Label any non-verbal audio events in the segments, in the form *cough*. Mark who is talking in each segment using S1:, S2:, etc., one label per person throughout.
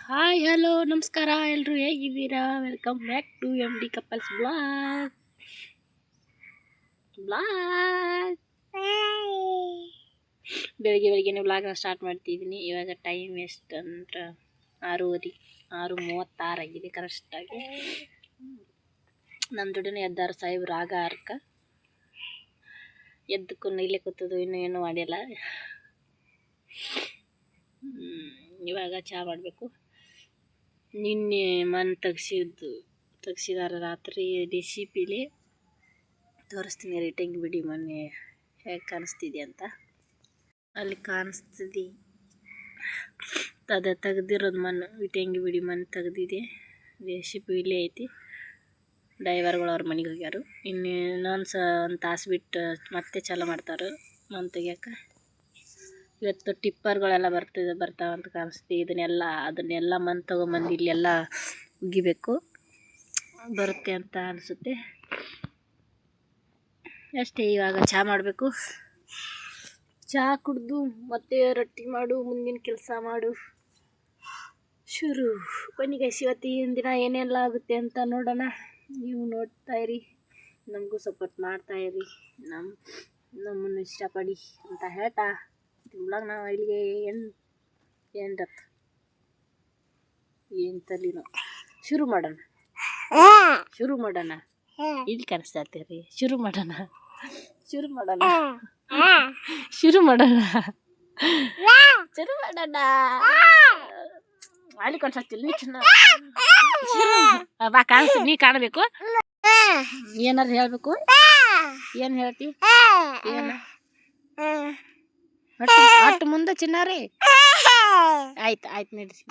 S1: Hi hello ನಮಸ್ಕಾರ ಎಲ್ಲರೂ ಹೇಗಿದ್ದೀರಾ? Welcome back to M D couples blog blog ಬೆಳಿಗ್ಗೆ ಬೆಳಿಗ್ಗೆನೇ ಬ್ಲಾಗ್ನ ಸ್ಟಾರ್ಟ್ ಮಾಡ್ತಿದ್ದೀನಿ ಇವಾಗ ಟೈಮ್ ಎಷ್ಟು ಅಂದ್ರೆ ಆರೂವರೆ, ಆರು ಮೂವತ್ತಾರಾಗಿದೆ ಕರೆಕ್ಟಾಗಿ ನಮ್ಮ ಜೋಡಿನೇ ಎದ್ದಾರು ಸಾಹೇಬ್ ರಾಗ ಅರ್ಕ ಎದ್ದಕ್ಕೂ ಇಲ್ಲೇ ಕೂತದು ಇನ್ನೂ ಏನೂ ಮಾಡಿಲ್ಲ. ಇವಾಗ ಚಹಾ ಮಾಡಬೇಕು. ನಿನ್ನೆ ಮನೆ ತೆಗ್ಸಿದ್ದು, ತೆಗ್ಸಿದಾರ ರಾತ್ರಿ ರೆಸಿಪಿಲಿ ತೋರಿಸ್ತೀನಿ ರೇಟಿಂಗ್ ಬಿಡಿ ಮೊನ್ನೆ ಹೇಗೆ ಕಾಣಿಸ್ತಿದೆ ಅಂತ. ಅಲ್ಲಿ ಕಾಣಿಸ್ತಿದೆ. ಅದೇ ತೆಗ್ದಿರೋದು ಮಣ್ಣು ಇಟ್ಟಂಗಿ ಬಿಡಿ ಮಣ್ಣು ತೆಗ್ದಿದೆ. ರೆಸಿಪಿ ಇಲ್ಲೇ ಐತಿ. ಡ್ರೈವರ್ಗಳು ಅವ್ರ ಮನೆಗೆ ಹೋಗ್ಯಾರು. ಇನ್ನು ಇನ್ನೊಂದು ಸ ಒಂದು ತಾಸು ಬಿಟ್ಟು ಮತ್ತೆ ಚಾಲು ಮಾಡ್ತಾರೆ ಮನೆ ತೆಗಿಯಕ್ಕೆ ಇವತ್ತು ಟಿಪ್ಪರ್ಗಳೆಲ್ಲ ಬರ್ತಿದೆ, ಬರ್ತಾವಂತ ಕಾಣಿಸ್ತಿ. ಇದನ್ನೆಲ್ಲ, ಅದನ್ನೆಲ್ಲ ಮಣ್ಣು ತೊಗೊಂಬಂದು ಇಲ್ಲೆಲ್ಲ ಉಗಿಬೇಕು. ಬರುತ್ತೆ ಅಂತ ಅನಿಸುತ್ತೆ. ಅಷ್ಟೇ, ಇವಾಗ ಚಹಾ ಮಾಡಬೇಕು. ಚಹಾ ಕುಡಿದು ಮತ್ತೆ ರೊಟ್ಟಿ ಮಾಡು, ಮುಂದಿನ ಕೆಲಸ ಮಾಡು. ಶುರು. ಬನ್ನಿ ಗೈಸ್ ಇವತ್ತಿನ ದಿನ ಏನೆಲ್ಲ ಆಗುತ್ತೆ ಅಂತ ನೋಡೋಣ. ನೀವು ನೋಡ್ತಾ ಇರಿ. ನಮಗೂ ಸಪೋರ್ಟ್ ಮಾಡ್ತಾ ಇರಿ. ನಮ್ಮ ನಮ್ಮನ್ನು ಇಷ್ಟಪಡಿ ಅಂತ ಹೇಳ್ತಾ. ತಿಂಗ್ಳಾಗ ನಾವು ಇಲ್ಲಿಗೆ ಏನು ಎಂಟತ್ತು ಏನು ತಲಿನೋ ಶುರು ಮಾಡೋಣ. ಶುರು ಮಾಡೋಣ. ಇಲ್ಲಿ ಕಾಣಿಸ್ತಾ ರೀ? ಶುರು ಮಾಡೋಣ. ಶುರು ಮಾಡೋಣ. ಶುರು ಮಾಡೋಣ. ಶುರು ಮಾಡೋಣ. ಅಲ್ಲಿ ಕಾಣಿಸ್ತಿಲ್ಲ, ನೀ ಬಾ, ಕಾಣಿಸ್. ನೀ ಕಾಣಬೇಕು. ಏನಾರು ಹೇಳಬೇಕು? ಏನು ಹೇಳ್ತಿ? ಏನು? ಒಟ್ಟು ಮುಂದೆ ಚಿನ್ನಾರಿ. ಆಯ್ತು ಆಯ್ತು ನಡ್ರಿ.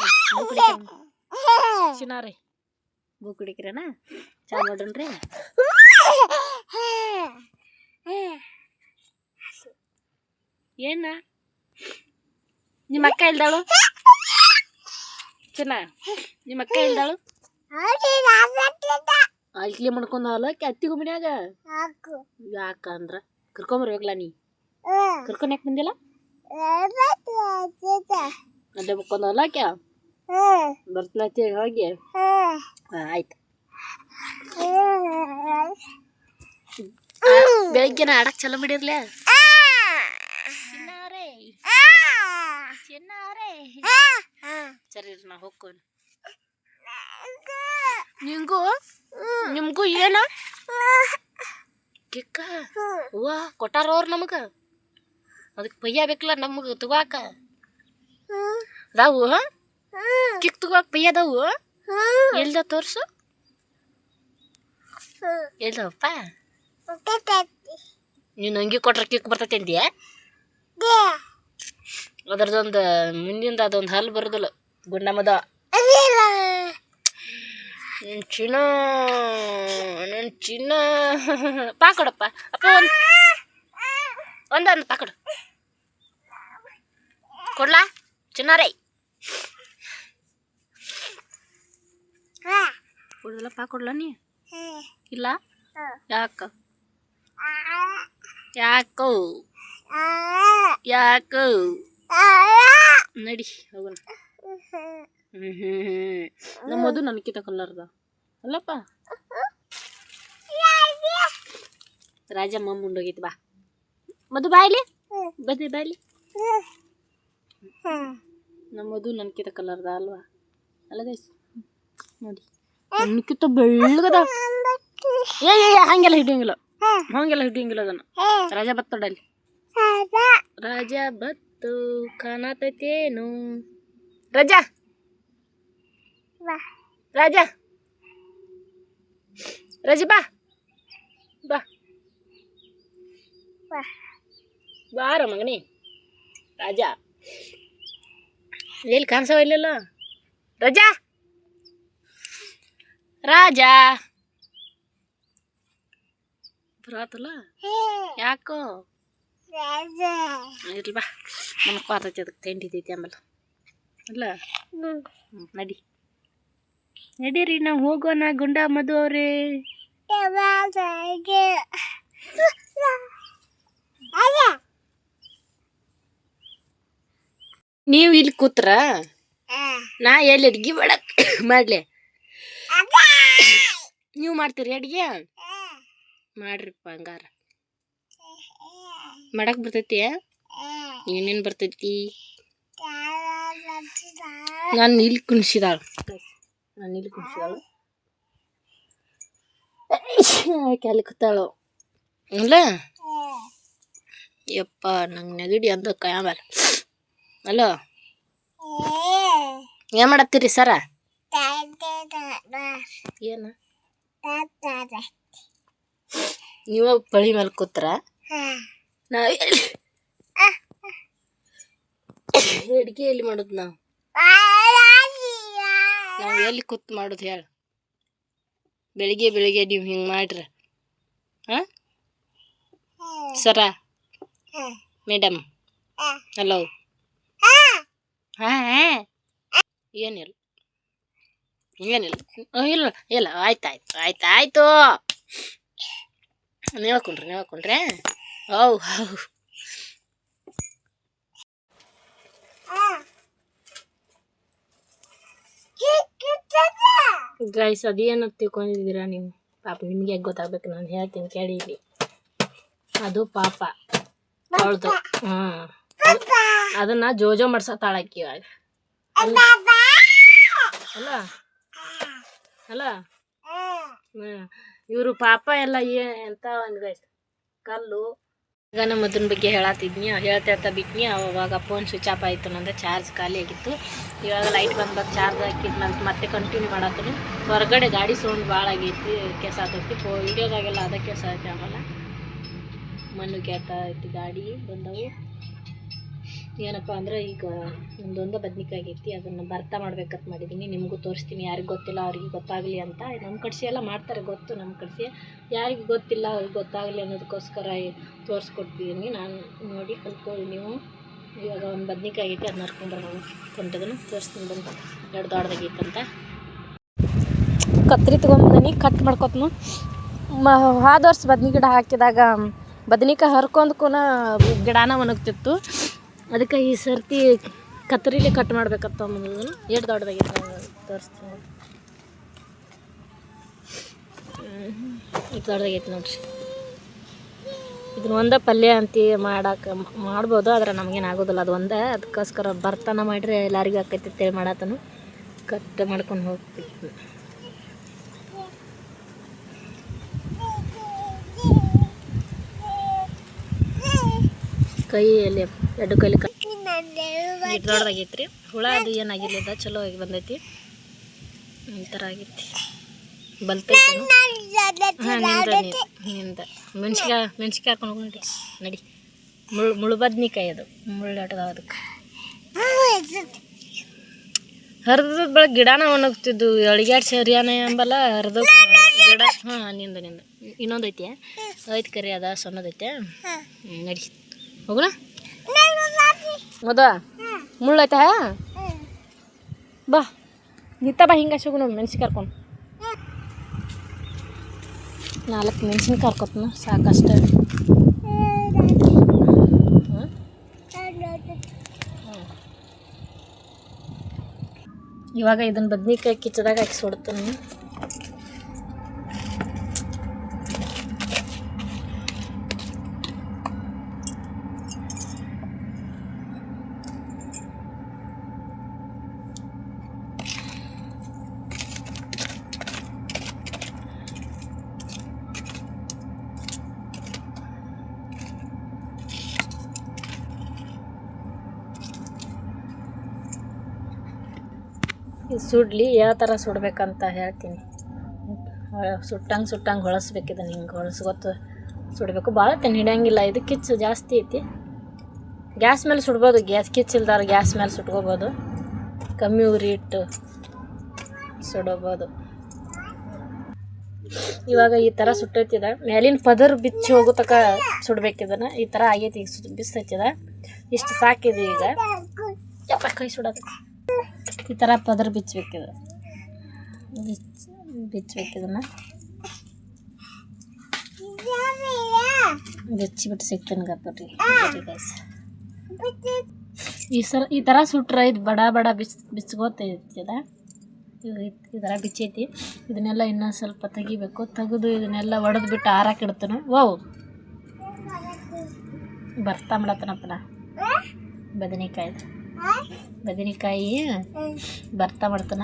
S1: ಚಿನ್ನಾರಿ. ಬೂ ಕುಡಿಕ್ರಣ. ಚಾ ನೋಡ್ರಿ ಏನ? ನಿಮ್ಮ ಅಕ್ಕ ಇಲ್ದಾಳು? ಚಿನ್ನ ನಿಮ್ಮ ಅಕ್ಕ ಇಲ್ದಾಳು? ಅಲ್ಕಲಿ ಮಾಡ್ಕೊಂಡಲ್ಲ ಅತ್ತಿಗೂ ಮನ್ಯಾಗ? ಯಾಕಂದ್ರ ಕರ್ಕೊಂಬರ್ಬೇಕಲ್ಲ ನೀ? ಕರ್ಕೊಂಡ್ ಯಾಕೆ ಬಂದಿಲ್ಲ? ಅಲ್ಲೇ ಮುಕ್ಕೊಂಡ್ ಹೊಲಕ್ಕೆ ಬರ್ತೀನಿ ಹೋಗಿ? ಹಾ, ಆಯ್ತು. ಬೆಳಗ್ಗೆನ ಆಡಕ್ ಚಲೋ ಬಿಡಿರ್ಲೆ ಚಿನ್ನಾರೇ. ಚಿನ್ನಾರೇ. ಸರಿ ನಾ ಹೋಗ್ಕೊಂಡು ನಿಂಗೂ? ನಿಮ್ಗೂ ಏನ? ಕಿಕ್ಕ? ಹೂವ ಕೊಟ್ಟಾರ ಅವ್ರು ನಮಗ? ಅದಕ್ಕೆ ಪಯ್ಯ ಬೇಕಲ್ಲ ನಮಗೆ ತಗೋಕ? ಅದಾವು ಕಿಕ್ ತಗೋಕ ಪಯ್ಯ ಅದಾವು? ಎಲ್ದ ತೋರಿಸು? ಎಲ್ದವಪ್ಪ? ನೀನು ಹಂಗೆ ಕೊಟ್ರೆ ಕಿಕ್ ಬರ್ತೈತೆ ಅಂದ್ಯಾ? ಅದ್ರದೊಂದು ಮುಂದಿಂದ ಅದೊಂದು ಹಲ್ಲು ಬರೋದಿಲ್ಲ ಗುಂಡಮದ ನಿನ್ ಚಿನ್ನ ನನ್ನ ಚಿನ್ನ. ಪಾಕೊಡಪ್ಪ ಅಪ್ಪ ಒಂದು ಒಂದೊಂದು ಪಾಕೊಡು ಕೊಡ್ಲಾ? ಚಿನ್ನಾರೇ ಕೊಡಲ್ಲ ಪಾಕೊಡ್ಲ ನೀ? ಇಲ್ಲ? ಯಾಕ? ಯಾಕೋ? ಯಾಕೋ? ನಡಿ ಹೋಗೋಣ. ನಮ್ಮದು ನನಕಿತ ಕಲರ್ದ ಅಲ್ಲಪ್ಪ. ರಾಜಮ್ಮ ಮುಂಡೋಗೈತಿ ಬಾ. ಮದು ಬಾಯ್ಲಿ ಬದಿ ಬಾಯ್ಲಿ ನಮ್ಮದು ನನ್ಕಿತ ಕಲರ್ದ ಅಲ್ವಾ? ಅಲ್ಲ ಗೈಸ್ ನೋಡಿ. ನನ್ಕಿತ ಬೆಳ್ಳಗದ. ಏ ಏ ಹಂಗೆಲ್ಲ ಹಿಡಿಯಂಗಿಲ್ಲ ಹಂಗೆಲ್ಲ. ಹಿಡಿಯಂಗಿಲ್ಲ ಅದನ್ನ. ರಾಜ ಬತ್ತಡಲ್ಲಿ ರಾಜ. ಬತ್ತು ಕಾಣತೈತೇನು ರಜಾ. ರಾಜಾ. ರಾಜ ಬಾ. ಬಾ. ಬಾರ ಮಗನೇ. ರಾಜ. ಎಲ್ಲಿ ಕಾಣಿಸವ ಇಲ್ಲಲ್ಲ? ರಜಾ? ರಾಜ? ಬರಾತಲ್ಲ? ಯಾಕೋ? ಇರ್ಲಿ ಬಾ. ನನಗೆ ಪಾತೈತಿ ಅದಕ್ಕೆ ತಿಂಡಿದೈತಿ ಆಮೇಲೆ ಅಲ್ಲ? ನಡಿ. ನಡೀರಿ ನಾವು ಹೋಗೋಣ ಗುಂಡ ಮಧು ಅವ್ರೇ. ನೀವು ಇಲ್ಲಿ ಕೂತ್ರ? ನಾ ಎಲ್ಲಿ ಅಡ್ಗೆ ಮಾಡಕ್? *coughs* ಮಾಡ್ಲಿ. ನೀವು ಮಾಡ್ತೀರಿ ಅಡ್ಗೆ? ಮಾಡ್ರಿಪ್ಪ ಹಂಗಾರ. ಮಾಡಕ್ ಬರ್ತೈತಿ? ಏನೇನ್ ಬರ್ತೈತಿ? ನಾನು ಇಲ್ಲಿ ಕುಣಿಸಿದಾಳ. ನಾನು ಇಲ್ಲಿ ಕುಣಿಸಿದಾಳು. ಕೆಲ ಕೂತಾಳು. ಅಲ್ಲ? ಯಪ್ಪ ನಂಗೆ ನೆಗಡಿ ಅಂತ ಕಯಾಮಲ್ಲ ಅಲೋ ಏನ್ ಮಾಡತ್ತೀರಿ ಸರ? ಏನ? ನೀವ ಪಳಿ ಮೇಲೆ ಕೂತ್ರ? ನಾವ್ ಅಡ್ಗೆ ಎಲ್ಲಿ ಮಾಡೋದು ನಾವು? ನಾವು ಎಲ್ಲಿ ಕೂತ್ ಮಾಡೋದು ಹೇಳ? ಬೆಳಿಗ್ಗೆ ಬೆಳಿಗ್ಗೆ ನೀವು ಹಿಂಗೆ ಮಾಡ್ರಿ. ಹಾಂ? ಸರ? ಮೇಡಮ್? ಹಲೋ ಹಾಂ ಏನಿಲ್ಲ. ಏನಿಲ್ಲ. ಇಲ್ಲ ಇಲ್ಲ ಆಯ್ತು ಆಯ್ತು ಆಯ್ತು ಆಯ್ತು. ನೀವು ಹಾಕೊಂಡ್ರಿ ನೀವು ಹಾಕೊಂಡ್ರೆ. How how. ಗೈಸ್ ಅದೇನು ತಿಳ್ಕೊಂಡಿದ್ದೀರಾ ನೀವು? ಪಾಪ ನಿಮಗೆ ಹೇಗೆ ಗೊತ್ತಾಗ್ಬೇಕು? ನಾನು ಹೇಳ್ತೀನಿ ಕೇಳಿ ಇಲ್ಲಿ ಅದು ಪಾಪ. ಅವಳ್ದು ಹ್ಮ್. ಅದನ್ನ ಜೋಜೋ ಮಾಡ್ಸತ್ತಾಳಕ್ಕಿ ಇವಾಗ. ಅಲ್ಲ? ಅಲ್ಲ ಇವರು ಪಾಪ ಎಲ್ಲ ಏ ಎಂತ ಒಂದು ಕಲ್ಲು. ಈಗ ನಮ್ಮ ಅದನ್ನ ಬಗ್ಗೆ ಹೇಳತ್ತಿದ್ನಿ ಹೇಳ್ತಾ ಹೇಳ್ತಾ ಬಿಟ್ನಿ. ಅವಾಗ ಫೋನ್ ಸ್ವಿಚ್ ಆಫ್ ಆಯಿತು. ನಂದು ಚಾರ್ಜ್ ಖಾಲಿ ಆಗಿತ್ತು. ಇವಾಗ ಲೈಟ್ ಬಂದಾಗ ಚಾರ್ಜ್ ಹಾಕಿದ್ಮೇಲೆ ಮತ್ತೆ ಕಂಟಿನ್ಯೂ ಮಾಡತ್ತನು ಹೊರಗಡೆ ಗಾಡಿ ಸೌಂಡ್ ಭಾಳ ಆಗೈತಿ ಕೆಸ ಆಗ್ತೈತಿ ಫೋ ವಿಡಿಯೋದಾಗೆಲ್ಲ ಅದ ಕೆಸ ಐತಿ ಆಮೇಲೆ ಮಣ್ಣು ಕೇಳ್ತಾ ಐತಿ ಗಾಡಿ ಬಂದವು. ಏನಪ್ಪ ಅಂದ್ರೆ ಈಗ ಒಂದೊಂದು ಬದ್ನಿಕಾಯಿ ಆಗೈತಿ, ಅದನ್ನು ಭರ್ತಾ ಮಾಡ್ಬೇಕಂತ ಮಾಡಿದ್ದೀನಿ ನಿಮಗೂ ತೋರಿಸ್ತೀನಿ, ಯಾರಿಗೆ ಗೊತ್ತಿಲ್ಲ ಅವ್ರಿಗೆ ಗೊತ್ತಾಗಲಿ ಅಂತ. ನಮ್ಮ ಕಡ್ಸಿ ಎಲ್ಲ ಮಾಡ್ತಾರೆ, ಗೊತ್ತು ನಮ್ಮ ಕಡ್ಸಿ. ಯಾರಿಗೆ ಗೊತ್ತಿಲ್ಲ ಅವ್ರಿಗೆ ಗೊತ್ತಾಗಲಿ ಅನ್ನೋದಕ್ಕೋಸ್ಕರ ತೋರಿಸ್ಕೊಡ್ತೀನಿ. ನಾನು ನೋಡಿ ಕಲ್ತ್ಕೊಳ್ಳಿ ನೀವು. ಇವಾಗ ಒಂದು ಬದ್ನಿಕಾಯಿ ಐತಿ ಅದನ್ನ ಹರ್ಕೊಂಡ್ಬರೋಣ ಕೊಂಟದನ್ನು ತೋರಿಸ್ತೀನಿ ಬಂದು ದೊಡ್ಡ ದೊಡ್ಡದಾಗೈತಂತ ಕತ್ರಿ ತೊಗೊಂಬಂದಿನಿ ಕಟ್ ಮಾಡ್ಕೊತ್ನು. ಮ, ಹಾದ ವರ್ಷ ಬದ್ನಿ ಗಿಡ ಹಾಕಿದಾಗ, ಬದ್ನಿಕಾಯಿ ಹರ್ಕೊಂಡ್ಕೂನ ಗಿಡನ ಒಣಗ್ತಿತ್ತು. ಅದಕ್ಕೆ ಈ ಸರ್ತಿ ಕತ್ತರಿಲಿ ಕಟ್ ಮಾಡ್ಬೇಕತ್ತ ಅನ್ನೋದು ಎಷ್ಟು ದೊಡ್ಡದಾಗೈತೆ ತೋರಿಸ್ತೀನಿ. ಇದು ದೊಡ್ಡದಾಗೈತೆ ನೋಡ್ರಿ. ಇದನ್ನ ಒಂದೇ ಪಲ್ಯ ಅಂತಿ ಮಾಡಕ್ಕೆ ಮಾಡ್ಬೋದು, ಆದ್ರೆ ನಮ್ಗೇನು ಆಗೋದಿಲ್ಲ. ಅದು ಒಂದೇ, ಅದಕ್ಕೋಸ್ಕರ ಬರ್ತಾನ ಮಾಡಿದ್ರೆ ಎಲ್ಲರಿಗೂ ಆಕೈತಿ ಅಂತೇಳಿ ಮಾಡತ್ತನು ಕಟ್ ಮಾಡ್ಕೊಂಡು ಹೋಗ್ಬೇಕು. ಕೈಯಲ್ಲಿ ಎರಡು ಕೈಲಿ ದೊಡ್ಡದಾಗೈತ್ರಿ ಹುಳ ಅದು ಏನಾಗಿರ್ಲಿಲ್ಲ ಚಲೋ ಆಗಿ ಬಂದೈತಿ. ಈ ಥರ ಆಗೈತಿ ಬಲ್ತೈತಿ ನಿಂದ ಮೆಣ್ಸಿಕಾಯಿ ಮೆಣ್ಸಿಕಾಯಿ ಹಾಕೊಂಡು ನಡಿ. ಮುಳ್ಳು ಮುಳ್ಳು ಬದ್ನಿಕಾಯಿ ಅದು. ಮುಳ್ಳಾಟದ ಅದಕ್ಕೆ. ಹರಿದ ಬೆಳಗ್ಗೆ ಗಿಡನ ಒಣಗ್ತಿದ್ದು ಅಳಿಗ್ಯಾಡ್ ಸರಿಯಾನ ಎಂಬಲ್ಲ ಹರಿದ ಗಿಡ ಹಾಂ ನಿಂದ ನಿಂದ. ಇನ್ನೊಂದು ಐತೆ ಐತೆ ಕರಿ ಅದ ಸಣ್ಣದೈತೆ ನಡಿ. ಹೋಗೋಣ? ಹೌದಾ ಮುಳ್ಳು ಐತಾ ಬಾ. ನಿತ್ತ ಬಾ ಹಿಂಗೆ ಸಿಗೋಣ ಮೆಣ್ಸಿನ ಕರ್ಕೊಂಡು. ನಾಲ್ಕು ಮೆಣ್ಸಿನ ಕರ್ಕೊತ್ನ ಸಾಕಷ್ಟು. ಇವಾಗ ಇದನ್ನ ಬದ್ನಿಕಾಯಿ ಕಿಚ್ಚದಾಗ ಹಾಕಿ ಸುಡ್ತೀನಿ. ಸುಡ್ಲಿ ಯಾವ ಥರ ಸುಡ್ಬೇಕಂತ ಹೇಳ್ತೀನಿ. ಸುಟ್ಟಂಗೆ ಸುಟ್ಟಂಗೆ ಹೊಳಸ್ಬೇಕು ಇದನ್ನು ಹಿಂಗೆ ಹೊಳಸ್ಕೊತ ಸುಡಬೇಕು. ಭಾಳ ತೆನ್ ಹಿಡಿಯಂಗಿಲ್ಲ. ಇದು ಕಿಚ್ಚು ಜಾಸ್ತಿ ಐತಿ. ಗ್ಯಾಸ್ ಮೇಲೆ ಸುಡ್ಬೋದು. ಗ್ಯಾಸ್ ಕಿಚ್ಚಿಲ್ದಾರ ಗ್ಯಾಸ್ ಮೇಲೆ ಸುಟ್ಕೋಬೋದು. ಕಮ್ಮಿ ಉರಿ ಇಟ್ಟು ಸುಡಬೋದು. ಇವಾಗ ಈ ಥರ ಸುಟ್ಟೈತಿದ. ಮೇಲಿನ ಪದರ್ ಬಿಚ್ಚಿ ಹೋಗೋ ತಕ ಸುಡ್ಬೇಕು ಇದನ್ನು. ಈ ಥರ ಆಗೈತಿ. ಈಗ ಸು ಬಿಸ್ತೈತಿದ ಇಷ್ಟು ಸಾಕಿದೆ ಈಗ. ಕೈ ಸುಡೋದು. ಈ ಥರ ಪದರ್ ಬಿಚ್ಚಬೇಕಿದು ಬಿಚ್ಚಿ ಬಿಚ್ಚಬೇಕು ಇದನ್ನು. ಬಿಚ್ಚಿಬಿಟ್ಟು ಸಿಗ್ತೀನಿ ಗಪ್ಪರಿ ಗೈಸ್ ಈ ಸರ ಈ ಥರ ಸುಟ್ರೆ ಇದು ಬಡ ಬಡ ಬಿಸ್ ಬಿಚ್ಕೋತೈತದ ಈ ಥರ ಬಿಚ್ಚೈತಿ. ಇದನ್ನೆಲ್ಲ ಇನ್ನೂ ಸ್ವಲ್ಪ ತೆಗಿಬೇಕು. ತೆಗೆದು ಇದನ್ನೆಲ್ಲ ಒಡೆದು ಬಿಟ್ಟು ಆರಾಕ್ ಇಡ್ತಾನೆ. ವಾವ್. ಬರ್ತಾ ಮಾಡತ್ತನಪ್ಪನ ನಾ ಬದನೆಕಾಯಿ ಬರ್ತಾ ಮಾಡ್ತಾನ?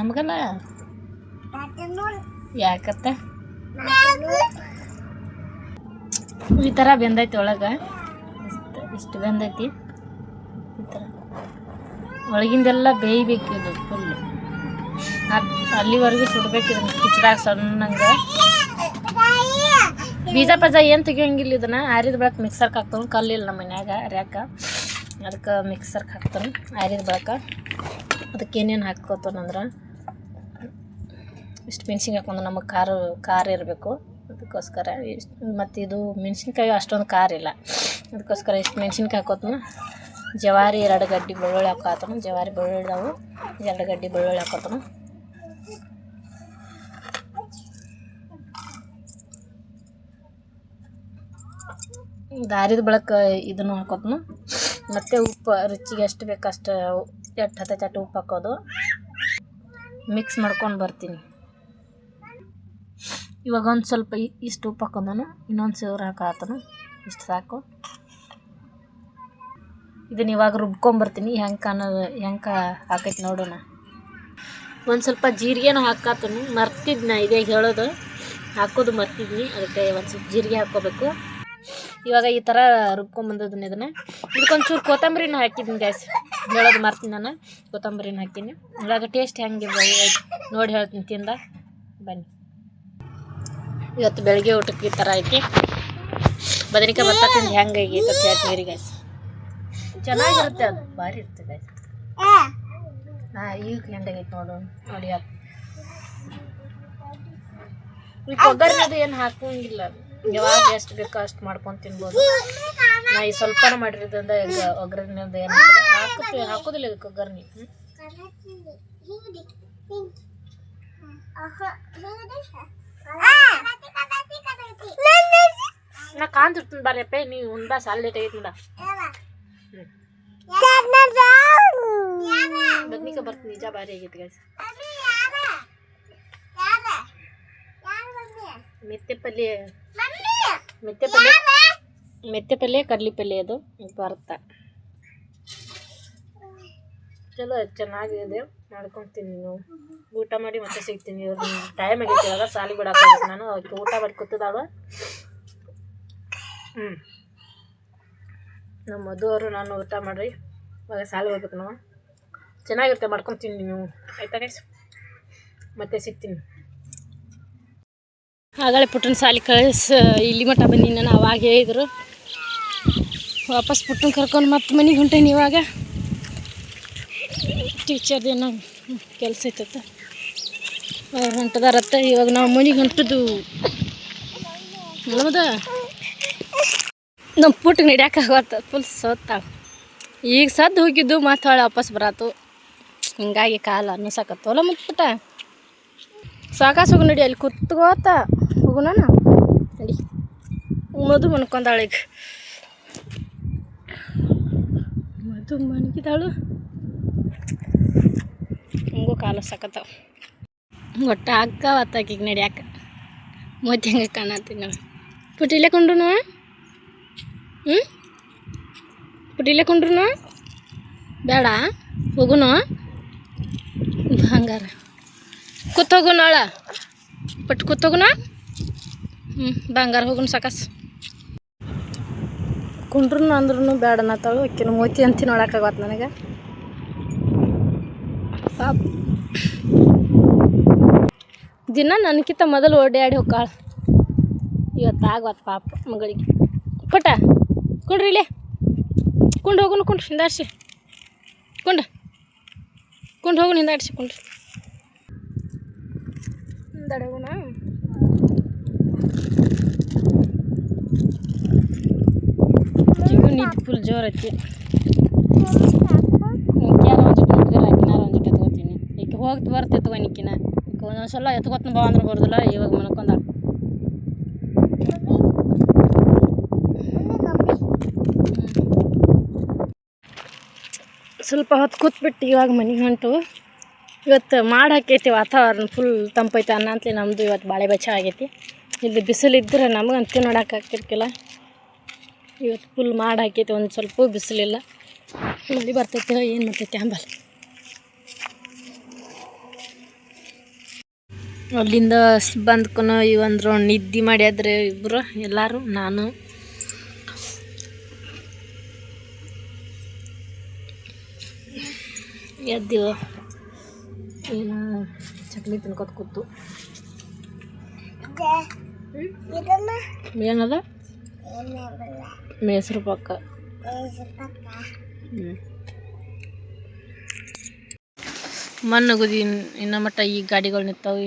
S1: ನಮಗಲ್ಲ. ಯಾಕತ್ತ? ಈ ಥರ ಬೆಂದೈತಿ ಒಳಗೆ. ಇಷ್ಟು ಇಷ್ಟು ಬೆಂದೈತಿ. ಈ ಥರ ಒಳಗಿಂದೆಲ್ಲ ಬೇಯ್ಬೇಕು ಇದು ಫುಲ್ಲು ಅಲ್ಲಿವರೆಗೂ ಸುಡ್ಬೇಕು ಇದನ್ನು ಕಿಚ್ಚದಾಗ ಸಣ್ಣಂಗೆ. ಬೀಜ ಪಜ ಏನು ತೆಗಿಯೋಂಗಿಲ್ಲ ಇದನ್ನ. ಆರಿದ ಬಳಕ ಮಿಕ್ಸರ್ಗೆ ಹಾಕ್ತಾನೆ ಕಲ್ಲಿಲ್ಲ ನಮ್ಮ ಮನ್ಯಾಗ ಅರ್ಯಾಕ. ಅದಕ್ಕೆ ಮಿಕ್ಸರ್ಗೆ ಹಾಕ್ತಾನೆ. ಆರಿದ ಬಳಕ ಅದಕ್ಕೆ ಏನೇನು ಹಾಕ್ಕೋತಾನಂದ್ರೆ ಇಷ್ಟು ಮೆಣ್ಸಿನ್ಕಾಯಿ ಹಾಕೊಂಡು ನಮಗೆ ಖಾರ ಖಾರ ಇರಬೇಕು. ಅದಕ್ಕೋಸ್ಕರ ಇಷ್ಟು, ಮತ್ತು ಇದು ಮೆಣ್ಸಿನ್ಕಾಯಿ ಅಷ್ಟೊಂದು ಖಾರ ಇಲ್ಲ. ಅದಕ್ಕೋಸ್ಕರ ಇಷ್ಟು ಮೆಣ್ಸಿನ್ಕಾಯಿ ಹಾಕೋತನ ಜವಾರಿ ಎರಡು ಗಡ್ಡಿ ಬೆಳ್ಳುಳ್ಳಿ ಹಾಕೋತಾನ ಜವಾರಿ ಬೆಳ್ಳುಳ್ಳಿದಾವು ಎರಡು ಗಡ್ಡಿ ಬೆಳ್ಳುಳ್ಳಿ ಹಾಕೋತಾನ ದಾರಿದ ಬಳಕ ಇದನ್ನು ಹಾಕೋತನು ಮತ್ತು ಉಪ್ಪು, ರುಚಿಗೆ ಎಷ್ಟು ಬೇಕು ಅಷ್ಟು ಎಟ್ಟು ಹತ್ತ ಚಟ್ಟು ಉಪ್ಪು ಹಾಕೋದು. ಮಿಕ್ಸ್ ಮಾಡ್ಕೊಂಡು ಬರ್ತೀನಿ. ಇವಾಗ ಒಂದು ಸ್ವಲ್ಪ ಇಷ್ಟು ಉಪ್ಪು ಹಾಕೊಂಡನು, ಇನ್ನೊಂದು ಸೇವ್ರ ಹಾಕೋತನು ಇಷ್ಟು ಸಾಕು. ಇದನ್ನ ಇವಾಗ ರುಬ್ಕೊಂಬರ್ತೀನಿ ಹೆಂಗೆ ಅನ್ನೋದು ಹೆಂಗೆ ಹಾಕೈತಿ ನೋಡೋಣ. ಒಂದು ಸ್ವಲ್ಪ ಜೀರಿಗೆನೂ ಹಾಕಾತನು. ಮರ್ತಿದ್ನ, ಇದೇ ಹೇಳೋದು. ಹಾಕೋದು ಮರ್ತಿದ್ನಿ. ಅದಕ್ಕೆ ಒಂದು ಸ್ವಲ್ಪ ಜೀರಿಗೆ ಹಾಕ್ಕೋಬೇಕು ಇವಾಗ ಈ ಥರ ರುಬ್ಕೊಂಬಂದದನ್ನ ಇದನ್ನು. ಇದಕ್ಕೊಂಚೂರು ಕೊತ್ತಂಬರಿನ ಹಾಕಿದ್ದೀನಿ ಗ್ಯಾಸ್ ಹೇಳೋದು ಮರ್ತೀನಿ ನಾನು. ಕೊತ್ತಂಬರಿನ ಹಾಕಿನಿ ಇವಾಗ ಟೇಸ್ಟ್ ಹೆಂಗಿದೆ ನೋಡಿ ಹೇಳ್ತೀನಿ ತಿಂದ. ಬನ್ನಿ. ಇವತ್ತು ಬೆಳಗ್ಗೆ ಊಟಕ್ಕೆ ಈ ಥರ ಐತಿ. ಬದನೆಕಾಯಿ ಬರ್ತಾ ತಿಂದು ಹೆಂಗೆ ಆಗೈತೆ ನೀರಿ ಗ್ಯಾಸ್ ಚೆನ್ನಾಗಿರುತ್ತೆ ಅದು. ಭಾರಿ ಇರ್ತದೆ ನಾ ಈಗ ಹೆಂಗಾಗೈತೆ ನೋಡು. ನೋಡಿ ಅದು. ಈ ಒಗ್ಗರಣೆದು ಏನು ಹಾಕೋಂಗಿಲ್ಲ ಅದು ಯಾವಾಗ ಎಷ್ಟು ಬೇಕೋ ಅಷ್ಟು ಮಾಡ್ಕೊಂಡು ತಿನ್ಬೋದು. ನಾ ಈ ಸ್ವಲ್ಪನ ಮಾಡಿರೋದ್ರಿಂದ ಈಗ ಒಗ್ಗರಣೆದು ಏನು ಹಾಕುತ್ತೀವಿ ಹಾಕೋದಿಲ್ಲ ಇದಕ್ಕೆ ಒಗ್ಗರಣೆ? ನಾ ಕಾಂತಿರ್ತೀನಿ ಬಾರ್ಯಪ್ಪ ನೀವು ಉಂಡ ಸಾಲ ಲೇಟ್ ಬದ್ನಿಕ ಬರ್ತೀನಿ ನಿಜ ಭಾರಿ ಆಗೈತೆ ಗೈಸ್ ಮೆತ್ತೆ ಪಲ್ಯ ಮೆತ್ತೆ ಪಲ್ಯ ಮೆತ್ತೆ ಪಲ್ಯ ಕಡ್ಲಿ ಪಲ್ಯ ಅದು ಬರುತ್ತೆ. ಚಲೋ, ಚೆನ್ನಾಗಿದೆ. ಮಾಡ್ಕೊತೀನಿ ನೀವು ಊಟ ಮಾಡಿ ಮತ್ತೆ ಸಿಗ್ತೀನಿ. ಟೈಮ್ ಆಗೈತಿ ಇವಾಗ, ಸಾಲಿ ಬಿಡಕ್ಕೆ ನಾನು. ಅವಕ್ಕೆ ಊಟ ಮಾಡಿ ಕೂತಿದಾಗ ಹ್ಞೂ ನಮ್ಮ ಮದುವರು ನಾನು ಊಟ ಮಾಡ್ರಿ. ಇವಾಗ ಸಾಲಿ ಹೋಗ್ಬೇಕು ನಾವು. ಚೆನ್ನಾಗಿರುತ್ತೆ, ಮಾಡ್ಕೊತೀನಿ ನೀವು ಆಯ್ತಾ ಮತ್ತೆ ಸಿಗ್ತೀನಿ. ಆಗಲೇ ಪುಟ್ಟನ ಸಾಲಿ ಕಳಿಸ್, ಇಲ್ಲಿ ಮಟ್ಟ ಬನ್ನಿ ನಾನು ಅವಾಗ ಹೇಳಿದ್ರು. ವಾಪಸ್ ಪುಟ್ಟನ ಕರ್ಕೊಂಡು ಮತ್ತೆ ಮನೆಗೆ ಹೊಂಟೇನಿ ಇವಾಗ? ಟೀಚರ್ದೇನೋ ಕೆಲಸ ಐತತ್ತ ಅವ್ರು ಹೊಂಟದಾರತ್ತ ಇವಾಗ ನಾವು ಮನೆಗೆ ಹೊಂಟದ್ದು. ಹೌದಾ? ನಮ್ಮ ಪುಟ್ಟಿಗೆ ನಡ್ಯಾಕಾಗತ್ತ ಫುಲ್ ಸೋತ್ತಾಳ ಈಗ ಸದ್ದು ಹೋಗಿದ್ದು ಮತ್ತೆ ಹೊಳೆ ವಾಪಸ್ ಬರಾತು. ಹಿಂಗಾಗಿ ಕಾಲ ಅನ್ನಿಸಕತ್ತವಲ್ಲ ಮತ್ತು ಪುಟ್ಟ ಸಾಕಾಸ್ ಹೋಗಿ ನಡಿ, ಅಲ್ಲಿ ಕುತ್ಕೋತ ಹೋಗೋಣ ನಡಿ. ಮಧು ಮನ್ಕೊಂಡಾಳ ಮಧು ಮನ್ಗಿದಾಳು ಹಂಗೂ ಕಾಲು ಸಾಕತ್ತಾವ. ಒಟ್ಟು ಅಕ್ಕ ಆಕಿಗೆ ನಡಿಯಾಕ. ಮೋತಿ ಹಂಗೆ ಕಾಣತ್ತೀನಿ ನಾವು ಪುಟಿಲೆ ಕೊಂಡ್ರು ಹ್ಞೂ ಪುಟಿಲೆ ಕೊಂಡ್ರು ಬೇಡ ಹೋಗುನು? ಹಂಗಾರ ಕೂತೋಗುನಾಳ ಪಟ್ ಕೂತೋಗುನ ಹ್ಞೂ ಬಂಗಾರ ಹೋಗುನ್ ಸಾಕಸ್. ಕುಂಡ್ರು ಅಂದ್ರೂ ಬೇಡ ಅನ್ನತ್ತಾಳು ಆಕಿನ ಮೋತಿ ಅಂತ ನೋಡಕ್ಕಾಗತ್ತೆ ನನಗೆ. ಪಾಪ. ದಿನ ನನಗಿಂತ ಮೊದಲು ಓಡಾಡಿ ಹೋಗಾಳ ಇವತ್ತು ಆಗವತ್ತು ಪಾಪ ಮಗಳಿಗೆ. ಪಟ ಕುಂಡ್ರಿ ಇಲ್ಲೇ. ಕುಂಡು ಹೋಗುನು ಕುಂಡ್ರಿ, ಹಿಂದಾಡ್ಸಿ. ಕುಂಡ. ಕುಂಡು ಹೋಗುನು ಹಿಂದಾಡ್ಸಿ ಕುಂಡ್ರಿ. ಹಿಂದಾಡೋಗುಣ ಈಗ ನಿಂತು ಫುಲ್ ಜೋರ್ ಐತಿ. ಕ್ಯಾರ ಒಂದು ಜೊತೆ ನೋಡಿದ್ರೆ ಆಕಿನಾರ ಒಂದು ಜೊತೆ ಈಗ ಎತ್ಕೊನಿಕ್ಕಿನ ಈಗ ಒಂದೊಂದು ಸಲ ಬಾ ಅಂದ್ರೆ ಬರೋದಿಲ್ಲ, ಇವಾಗ ಮನ್ಕೊಂಡ ಸ್ವಲ್ಪ ಹೊತ್ತು ಕೂತ್ಬಿಟ್ಟು ಇವಾಗ ಮನೆಗೆ ಹೊಂಟು. ಇವತ್ತು ಮಾಡಿ ಹಾಕೈತಿ ವಾತಾವರಣ ಫುಲ್ ತಂಪೈತೆ ಅನ್ನ ಅಂತಲೇ ನಮ್ಮದು ಇವತ್ತು ಬಾಳೆ ಬಚ್ಚ ಆಗೈತಿ. ಇಲ್ಲಿ ಬಿಸಿಲಿದ್ರೆ ನಮಗಂತೂ ನೋಡೋಕೆ ಆಗ್ತಿರ್ಕಿಲ್ಲ. ಇವತ್ತು ಫುಲ್ ಮಾಡಿ ಹಾಕೈತಿ ಒಂದು ಸ್ವಲ್ಪ ಬಿಸಿಲಿಲ್ಲ. ಮಳೆ ಬರ್ತೈತೆ ಏನು ಮಾಡ್ತೈತೆ ಅಂಬಲ್? ಅಲ್ಲಿಂದ ಬಂದ್ಕೊನು ಇವಂದ್ರು ನಿದ್ದೆ ಮಾಡ್ಯಾದ್ರೆ ಇಬ್ಬರು ಎಲ್ಲರೂ ನಾನು. ಎದ್ದೀವ ಏನು ಚಕ್ಲಿ ತಿನ್ಕೊತ ಕೂತು. ಏನದ? ಮೇಸ್ರು ಪಕ್ಕ ಮಣ್ಣು ಗುದಿ ಇನ್ನ ಮಟ್ಟ ಈ ಗಾಡಿಗಳು ನಿಂತಾವು.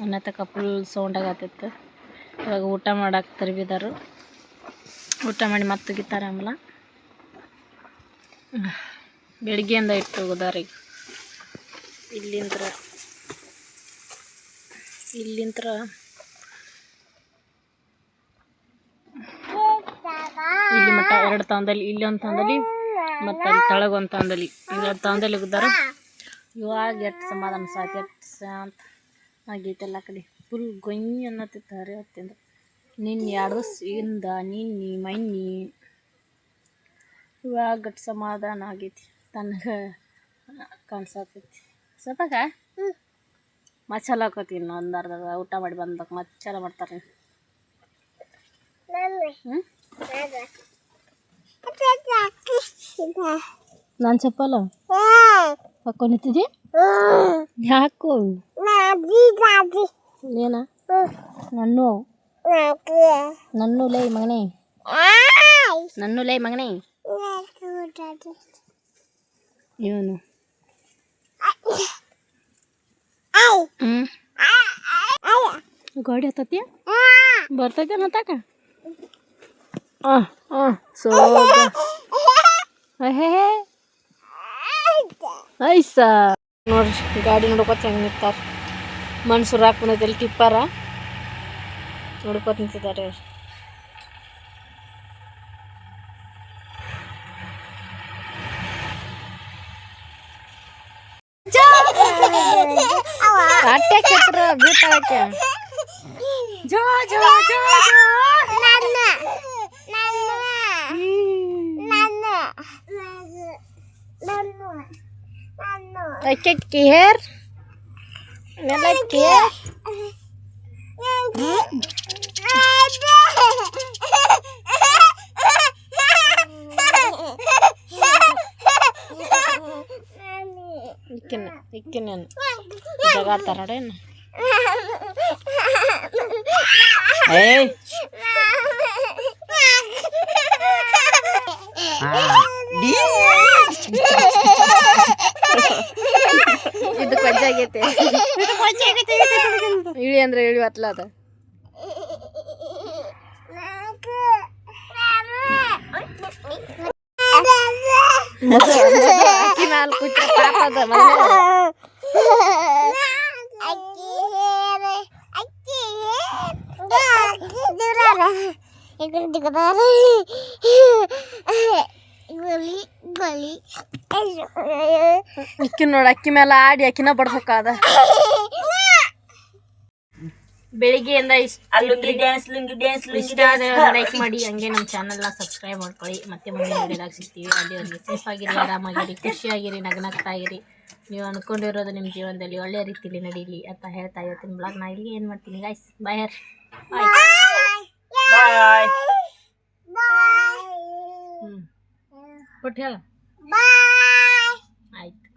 S1: ಇನ್ನ ತಕ ಫುಲ್ ಸೌಂಡ್ ಆಗತ್ತಿತ್ತು ಇವಾಗ ಊಟ ಮಾಡಕ್ಕೆ ತರಬಿದಾರು. ಊಟ ಮಾಡಿ ಮತ್ತೆ ತೆಗಿತಾರೆ ಆಮೇಲೆ ಬೆಳಿಗ್ಗೆಯಿಂದ ಇಟ್ಟು ಹೋಗೋದಾರ ಈಗ. ಇಲ್ಲಿಂದ್ರ ಇಲ್ಲಿಂತ್ರ ಇಲ್ಲಿ ಮಟ್ಟ ಎರಡು ತಾಂದಲ್ಲಿ, ಇಲ್ಲಿ ಒಂದು ತಾಂದಲ್ಲಿ, ಮತ್ತು ಅಲ್ಲಿ ತಳಗ ಒಂದು ತಾಂದಲ್ಲಿ. ಎರಡು ತಾಂದಲ್ಲಿ ಇದ್ದಾರೆ ಇವಾಗ ಎಷ್ಟು ಸಮಾಧಾನ ಸಾಕು ಎಷ್ಟು ಶಾಂತ ಆಗೈತೆ ಎಲ್ಲ ಕಡೆ. ಫುಲ್ ಗೊಯ್ ಅನ್ನತ್ತಿತ್ತಾರೆ ಹೊತ್ತಿಂದ ನಿನ್ನೆ ಎರಡು ಸಿಂದ, ನಿನ್ನೆ ಮಣ್ಣಿ ಇವಾಗ ಗಟ್ ಸಮಾಧಾನ ಆಗೈತಿ. ತನಗೆ ಕಾಣಿಸತೈತಿ. ಸತಾಗ ಮಸಾಲ ಹಾಕೋತೀನಿ ಒಂದು ಅರ್ಧ ಊಟ ಮಾಡಿ ಬಂದಾಗ ಮತ್ತೆ ಚಲೋ ಮಾಡ್ತಾರೆ ಹ್ಞೂ ನಾನು ಚಪ್ಪಲ್ಲ ಹಾಕೊಂಡಿದ್ದಿ ಯಾಕು ಏನ ನನ್ನು ನನ್ನು ಲೈ ಮಗನೇ ನನ್ನು ಲೈ ಮಗನೇ ಇವನು ಹ್ಞೂ ಗಾಡಿ ಹತ್ತತಿ ಬರ್ತೈತೆ ಮತ್ತಾಕ ಹಾಂ ಹಾಂ ಸೋ ಹೇ ಐಸ ನೋಡ್ರಿ ಗಾಡಿ ನೋಡ್ಕೊತ ಹೆಂಗೆ ನಿಂತಾರ. ಮನ್ಸೂರು ಹಾಕೊಂಡೈತೆ ಟಿಪ್ಪರ? ನೋಡ್ಕೊತ ನಿಂತಿದ್ದಾರೆ. ಅವ್ರು ಅಟ್ಟೆ ಕೆತ್ರ ಬೀಳ್ತಾಳಕ್ಕೆ ಜೋ ಜೋ ಜೋ ಅಕ್ಕೆ ಕೇರ್ ನೆಲ ಕೇರ್ ಇಕ್ಕಿನ ಇಕ್ಕಿನ ಜಗಾಡ್ತಾರ ನೋಡೇನು ಏಯ್ ಇದು ಅಂದ್ರೆ ಇಳಿ ಅತ್ಲ ಅದ ಅಕ್ಕಿ ಮ್ಯಾಲ ಕೂತ ಪಾಪ ಅದ ಮನೆ ಇಕ್ಕಿ ನೋಡ ಅಕ್ಕಿ ಮೇಲೆ ಆಡಿ ಅಕ್ಕಿನ ಬಡ್ಸೋಕಾದ ಬೆಳಿಗ್ಗೆಯಿಂದ
S2: ಲುಂಗಿ ಡ್ಯಾನ್ಸ್ ಲುಂಗಿ ಡ್ಯಾನ್ಸ್
S1: ಇಷ್ಟ ಲೈಕ್ ಮಾಡಿ ಹಂಗೆ ನಮ್ಮ ಚಾನಲ್ನ ಸಬ್ಸ್ಕ್ರೈಬ್ ಮಾಡ್ಕೊಳ್ಳಿ. ಮತ್ತೆ ಮುಂದೆ ವಿಡಿಯೋದಾಗ ಸಿಗ್ತೀವಿ ಅಲ್ಲಿವರೆಗೆ ಸೇಫ್ ಆಗಿರಿ ಆರಾಮಾಗಿರಿ ಖುಷಿಯಾಗಿರಿ ನಗನಗ್ತಾ ಇರಿ ನೀವು ಅನ್ಕೊಂಡಿರೋದು ನಿಮ್ಮ ಜೀವನದಲ್ಲಿ ಒಳ್ಳೆ ರೀತಿಯಲ್ಲಿ ನಡೀಲಿ ಅಂತ ಹೇಳ್ತಾ ಇವತ್ತಿನ ಬ್ಲಾಗ್ ನಾ ಇಲ್ಲಿ ಏನು ಮಾಡ್ತೀನಿ ಗಾಯ್ಸ್ ಬಾಯ್ ಹರ್
S2: ಬಾಯ್
S1: ಹ್ಞೂ ಕೊಟ್ಟು ಹೇಳ. ಆಯ್ತು.